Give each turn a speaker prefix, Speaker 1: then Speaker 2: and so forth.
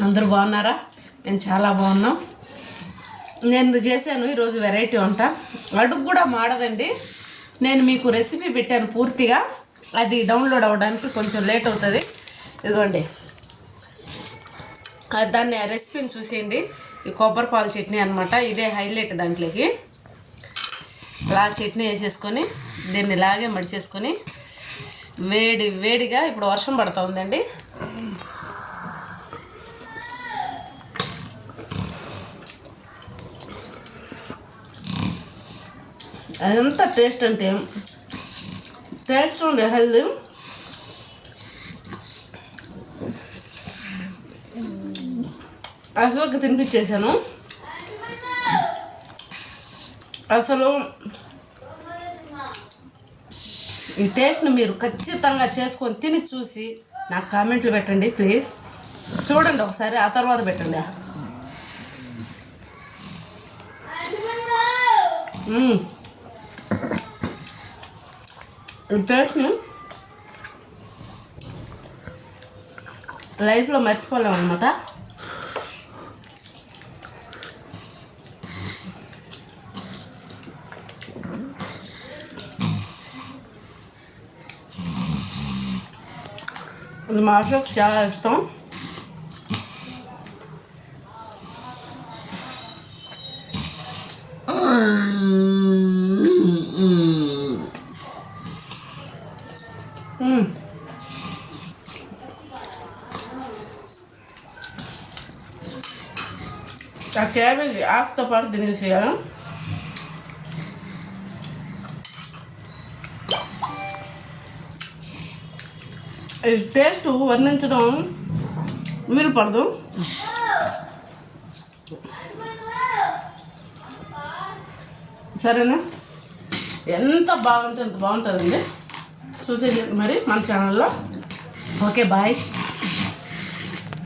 Speaker 1: అందరూ బాగున్నారా? నేను చాలా బాగున్నాం. నేను చేశాను ఈరోజు వెరైటీ వంట. అడుగు కూడా మాడదండి. నేను మీకు రెసిపీ పెట్టాను పూర్తిగా. అది డౌన్లోడ్ అవ్వడానికి కొంచెం లేట్ అవుతుంది. ఇదిగోండి. అది దాన్ని ఆ రెసిపీని చూసేయండి. ఈ కొబ్బరి పాలు చట్నీ అనమాట ఇదే హైలైట్ దాంట్లోకి. ఇలా చట్నీ వేసేసుకొని దీన్ని ఇలాగే మడిచేసుకొని వేడి వేడిగా ఇప్పుడు వర్షం పడుతూ ఉందండి. అదంతా టేస్ట్ అంటే టేస్ట్ ఉండే హెల్దీ. అశోక్ తినిపించేశాను. అసలు ఈ టేస్ట్ని మీరు ఖచ్చితంగా చేసుకొని తిని చూసి నాకు కామెంట్లు పెట్టండి ప్లీజ్. చూడండి ఒకసారి ఆ తర్వాత పెట్టండి. ఈ టేస్ట్ని లైఫ్లో మర్చిపోలేము అనమాట ఇది మా అశోక్ చాలా ఇష్టం ఆ క్యాబేజీ ఆకుతో పాటు తినేసేయాలి? ఈ టేస్ట్ వర్ణించడం వీలు పడదు సరేనా? ఎంత బాగుంటే అంత బాగుంటుందండి. చూసేది మరి మన ఛానల్లో ఓకే బాయ్